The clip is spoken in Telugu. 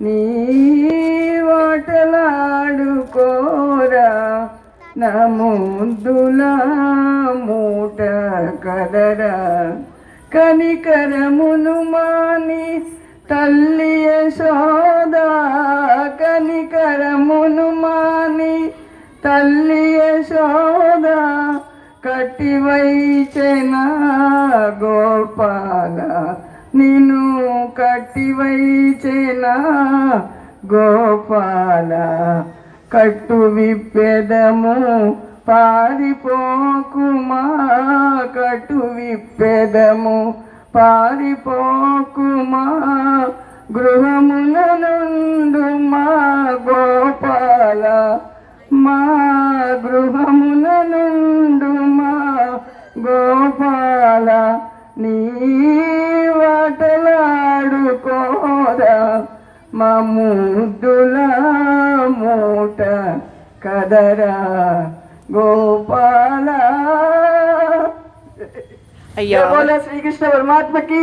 నీ వాటలాడుకోరా నా ముందులా మూట కదరా. కనికరమును మాని తల్లి యశోదా కనికరమును మాని తల్లి యశోదా కట్టివైచెన గోపాల నిను కట్టివైచెన గోపాల. కట్టు విప్పెదము పారిపోకుమా. కట్టు విప్పెదము పారిపోకుమా. గృహముల నుండు మా గోపాల. మా గృహముల నుండు మా గోపాల. నీ మా ముద్దుల మూట కదరా గోపాల. అయ్యో. శ్రీకృష్ణ పరమాత్మకి!